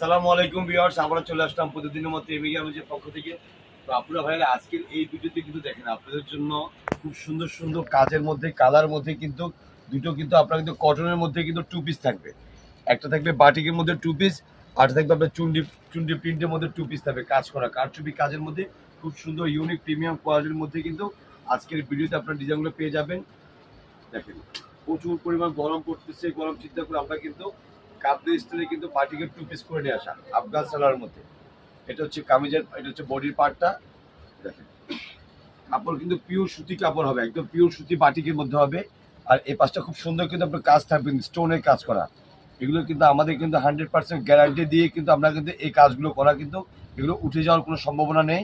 আসসালামু আলাইকুম ভিউয়ার্স, আমরা চলে আসলাম প্রতিদিনের মতো এমি গ্রামের পক্ষ থেকে। তো আপনারা ভাইরা, আজকের এই ভিডিওতে কিন্তু দেখেন, আপনাদের জন্য খুব সুন্দর সুন্দর কাজের মধ্যে, কালার মধ্যে কিন্তু দুটো কিন্তু আপনার কিন্তু কটনের মধ্যে কিন্তু টু পিস থাকবে। একটা থাকবে বাটিকের মধ্যে টু পিস আর থাকবে আপনার চুন্ডি চুন্ডি প্রিন্টের মধ্যে টু পিস থাকবে কাজ করা। কারচুপি কাজের মধ্যে খুব সুন্দর ইউনিক প্রিমিয়াম কোয়ালিটির মধ্যে কিন্তু আজকের ভিডিওতে আপনার ডিজাইনগুলো পেয়ে যাবেন। দেখেন, প্রচুর পরিমাণ গরম পড়তেছে, গরম চিন্তা করে আমরা কিন্তু কাপড় স্টাইলে কিন্তু পার্টিকে টু পিস করে নিয়ে আসা, আফগান সালার মধ্যে। এটা হচ্ছে কামিজের, এটা হচ্ছে বডির পার্টটা দেখেন। কাপড় কিন্তু পিওর সুতি কাপড় হবে, একদম পিওর সুতি বাটিকের মধ্যে হবে। আর এই পাশটা খুব সুন্দর কিন্তু আপনার কাজ থাকবে স্টোনের কাজ করা। এগুলো কিন্তু আমাদের কিন্তু হান্ড্রেড পার্সেন্ট গ্যারান্টি দিয়ে কিন্তু আমরা কিন্তু এই কাজগুলো করা কিন্তু, এগুলো উঠে যাওয়ার কোনো সম্ভাবনা নেই।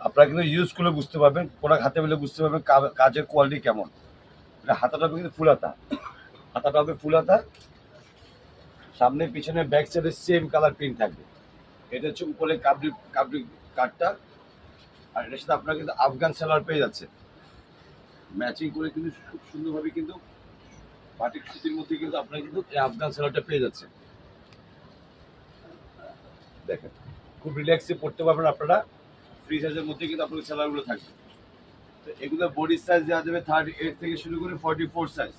আপনারা কিন্তু ইউজ করলে বুঝতে পারবেন, প্রোডাক্ট হাতে পেলে বুঝতে পারবেন কাজের কোয়ালিটি কেমন। এটা হাতাটা হবে কিন্তু ফুল হাতা। হাতাটা হবে ফুল হাতা। সামনে পিছনে ব্যাক সাইডে সেম কালার প্রিন্ট থাকবে। এটা হচ্ছে উপরে কাবলি কাবলি কাঠটা আর এটার সাথে আপনারা কিন্তু আফগান সালোয়ার পেয়ে যাচ্ছে ম্যাচিং করে কিন্তু খুব সুন্দরভাবে কিন্তু বাটিক সুতির মধ্যে কিন্তু আপনারা কিন্তু এই আফগান সালোয়ারটা পেয়ে যাচ্ছে দেখেন, খুব রিল্যাক্সে পড়তে পারবেন আপনারা। ফ্রি সাইজের মধ্যে কিন্তু আপনাদের সালোয়ারগুলো থাকবে। তো এগুলো বডি সাইজ দেওয়া যাবে থার্টি এইট থেকে শুরু করে forty four size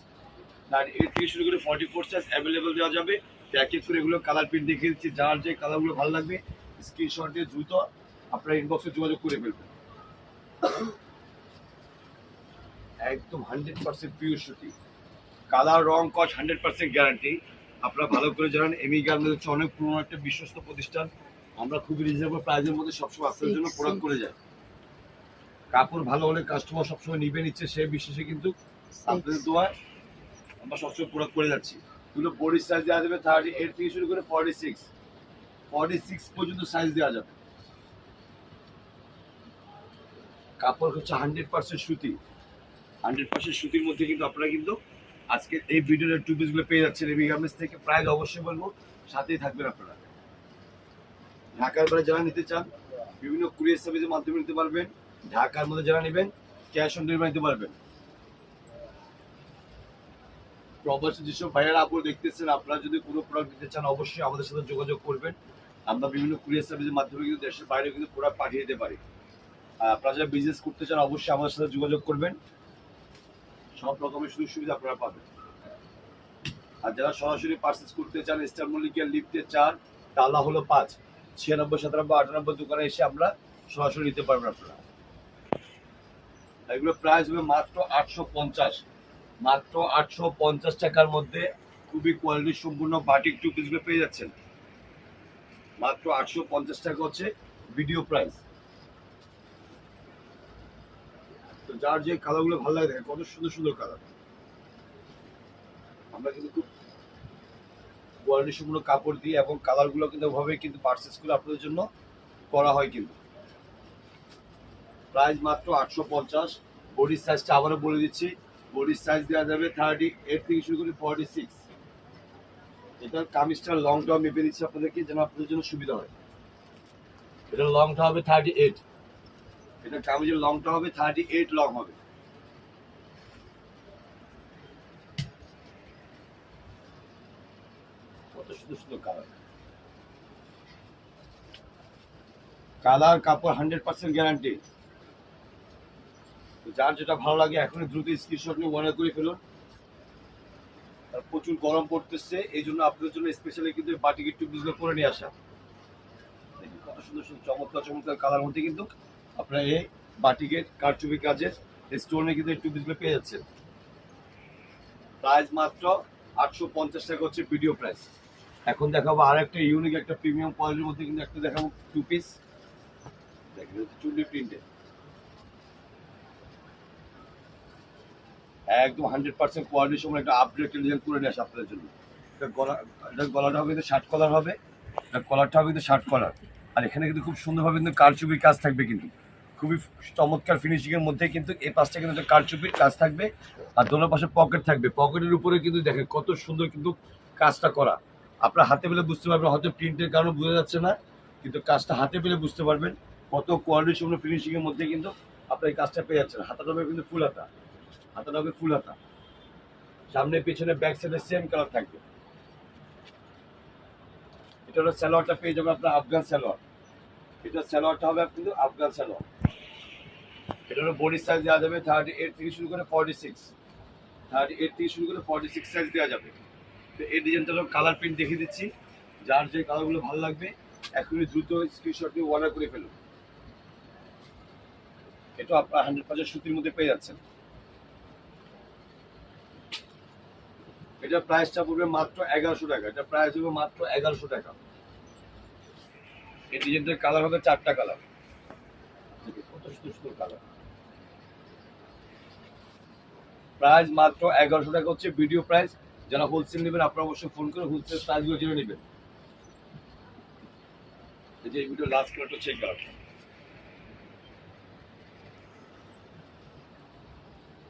thirty eight থেকে শুরু করে ফর্টি ফোর সাইজ অ্যাভেলেবেল দেওয়া যাবে। এক এক করে এগুলো কালার প্রিন্ট দেখিয়ে দিচ্ছি যার যে কালারগুলো ভালো লাগবে স্ক্রিনশট দিয়ে দ্রুত আপনারা ইনবক্সে যোগাযোগ করে ফেলবেন। একদম হান্ড্রেড পার্সেন্ট পিওর সুতি কালার রং কস হান্ড্রেড পার্সেন্ট গ্যারান্টি আপনারা ভালো করে জানেন এমি গার্মেন্টস হচ্ছে অনেক পুরোনো একটা বিশ্বস্ত প্রতিষ্ঠান। আমরা খুবই রিজনেবল প্রাইসের মধ্যে সবসময় আপনাদের জন্য প্রোডাক্ট করে যাই। কাপড় ভালো হলে কাস্টমার সবসময় নিবে নিচ্ছে সেই বিশ্বাসে কিন্তু আপনাদের দোয়ায় আমরা সবসময় প্রোডাক্ট করে যাচ্ছি। এগুলো বডি সাইজ দেওয়া যাবে থার্টি এইট থেকে শুরু করে ফর্টি সিক্স ফর্টি সিক্স পর্যন্ত সাইজ দেওয়া যাবে। কাপড় হচ্ছে হান্ড্রেড পার্সেন্ট সুতি। হান্ড্রেড পার্সেন্ট সুতির মধ্যে কিন্তু আপনারা কিন্তু আজকে এই ভিডিওর টু পিসগুলো পেয়ে যাচ্ছেন। এবি গার্মেন্টস থেকে প্রাইস অবশ্যই বলব, সাথেই থাকবেন আপনারা। ঢাকার বাইরে যারা নিতে চান, বিভিন্ন কুরিয়ার সার্ভিসের মাধ্যমে নিতে পারবেন। ঢাকার মধ্যে যারা নেবেন ক্যাশ অন ডেলিভারি নিতে পারবেন। প্রবাসী যেসব ভাইয়ারা আপনি দেখতেছেন, আপনারা যদি কোনো প্রোডাক্ট নিতে চান, অবশ্যই আমাদের সাথে যোগাযোগ করবেন। আমরা বিভিন্ন কুরিয়ার সার্ভিসের মাধ্যমে কিন্তু দেশের বাইরে কিন্তু প্রোডাক্ট পাঠিয়ে দিতে পারি। আপনারা যারা বিজনেস করতে চান, অবশ্যই আমাদের সাথে যোগাযোগ করবেন। সব রকমের সুযোগ সুবিধা আপনারা পাবেন। আর যারা সরাসরি পার্সেস করতে চান স্টার মল্লিকের লিফটে চার তালা হলো পাঁচ, ছিয়ানব্বই, সাতানব্বই, আটানব্বই দোকানে এসে আমরা সরাসরি নিতে পারবেন আপনারা। এগুলো প্রাইস হবে মাত্র আটশো পঞ্চাশ। মাত্র আটশো পঞ্চাশ টাকার মধ্যে খুবই কোয়ালিটি সম্পূর্ণ বাটিক টু পিসগুলো পেয়ে যাচ্ছেন। মাত্র আটশো পঞ্চাশ টাকা হচ্ছে ভিডিও প্রাইস তো যার যে কালারগুলো ভালো লাগে কত সুন্দর সুন্দর কালার। আমরা কিন্তু খুব কোয়ালিটি সম্পূর্ণ কাপড় দিয়ে এবং কালারগুলো কিন্তু ওভাবে কিন্তু পার্সেস করে আপনাদের জন্য করা হয় কিন্তু। প্রাইস মাত্র আটশো পঞ্চাশ বডির সাইজটা আবারও বলে দিচ্ছি। বডির সাইজ দেওয়া যাবে থার্টি এইট থেকে শুরু করে ফর্টি সিক্স এটার কামিজটার লংটাও মেপে দিচ্ছি আপনাদেরকে, যেন আপনাদের জন্য সুবিধা হয়। এটার লংটা হবে থার্টি এইট এটা কামিজের লংটা হবে থার্টি এইট লং হবে। কত সুন্দর সুন্দর কালার কালার কাপড় হান্ড্রেড পার্সেন্ট গ্যারান্টি যার যেটা ভালো লাগে এখনই দ্রুত স্ক্রিনশট নিয়ে অর্ডার করে ফেলুন। আর প্রচুর গরম পড়তেছে, এই জন্য আপনাদের জন্য স্পেশালি কিন্তু বাটিকের টুপিসগুলো করে নিয়ে আসা। কত সুন্দর সুন্দর চমৎকার চমৎকার কালার মধ্যে কিন্তু আপনারা এই বাটিকের কারচুপি কাজের স্টোনে কিন্তু এই টুপিসগুলো পেয়ে যাচ্ছেন। প্রাইস মাত্র আটশো পঞ্চাশ টাকা হচ্ছে ভিডিও প্রাইস এখন দেখাবো আর একটা ইউনিক একটা প্রিমিয়াম কোয়ালিটির মধ্যে কিন্তু একটা দেখাবো টু পিস দেখেন চুন্ডি প্রিন্টের একদম হান্ড্রেড পার্সেন্ট কোয়ালিটির সময় একটা আপডেট ডিজাইন করে নিয়ে আসে আপনাদের জন্য। গলা গলাটা হবে কিন্তু শার্ট কলার হবে কলারটা হবে কিন্তু শার্ট কলার আর এখানে কিন্তু খুব সুন্দরভাবে কিন্তু কারচুপির কাজ থাকবে কিন্তু। খুবই চমৎকার ফিনিশিংয়ের মধ্যে কিন্তু এই পাশটা কিন্তু একটা কারচুপির কাজ থাকবে, আর দোনো পাশে পকেট থাকবে। পকেটের উপরে কিন্তু দেখেন কত সুন্দর কিন্তু কাজটা করা। আপনার হাতে পেলে বুঝতে পারবেন, হয়তো প্রিন্টের কারণে বোঝা যাচ্ছে না, কিন্তু কাজটা হাতে পেলে বুঝতে পারবেন কত কোয়ালিটি সম্পূর্ণ ফিনিশিংয়ের মধ্যে কিন্তু আপনার এই কাজটা পেয়ে যাচ্ছেন। হাতাটা কিন্তু ফুল হাতা। হাতাটা হবে ফুল হাতা। সামনে, পিছনে ব্যাক সাইডে সেম কালার থাকবে। এটা হলো স্যালোয়ারটা পেয়ে যাবে আপনার আফগান স্যালোয়ার এটা স্যালোয়ারটা হবে কিন্তু আফগান স্যালোয়ার এটা হলো বডি সাইজ দেওয়া যাবে থার্টি এইট থেকে শুরু করে ফর্টি সিক্স থার্টি এইট থেকে শুরু করে ফর্টি সিক্স সাইজ দেওয়া যাবে। তো এই ডিজাইনটা কালার প্রিন্ট দেখিয়ে দিচ্ছি। যার যে কালারগুলো ভালো লাগবে, এখনই দ্রুত স্ক্রিনশট নিয়ে অর্ডার করে ফেলুন। এটা আপনার হান্ড্রেড পার্সেন্ট সুতির মধ্যে পেয়ে যাচ্ছেন। এটা প্রাইসটা পড়বে মাত্র এগারোশো টাকা। এটা প্রাইস হবে মাত্র এগারোশো টাকা। এই ডিজাইনটার কালার হবে চারটা কালার কত সুন্দর কালার প্রাইস মাত্র এগারোশো টাকা হচ্ছে ভিডিও প্রাইস যারা হোলসেল নেবেন, আপনারা অবশ্যই ফোন করে হোলসেল প্রাইসগুলো জেনে নেবেন। এই যে ভিডিও লাস্ট কালারটা চেক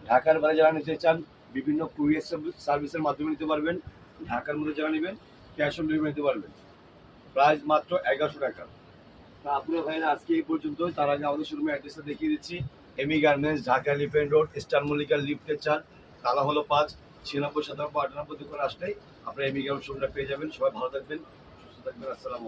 ঢাকার বাইরে যারা নিতে চান বিভিন্ন কুরিয়ার সার্ভিসের মাধ্যমে নিতে পারবেন, ঢাকার মধ্যে যারা নেবেন ক্যাশ অন ডেলিভারি নিতে পারবেন। প্রাইস মাত্র এগারোশো টাকা। তা আপনার ভাইরা আজকে এই পর্যন্ত তার আগে আমাদের শোরুমের অ্যাড্রেসটা দেখিয়ে দিচ্ছি। এমি গার্মেন্টস ঢাকা লিপেন রোড স্টার মল্লিকা লিফটের চার তালা হলো পাঁচ, ছিয়ানব্বই, সাতানব্বই, আটানব্বই দোকান আসলেই আপনার এমি গার্মেন্টস শোরুমটা পেয়ে যাবেন। সবাই ভালো থাকবেন, সুস্থ থাকবেন। আসসালামু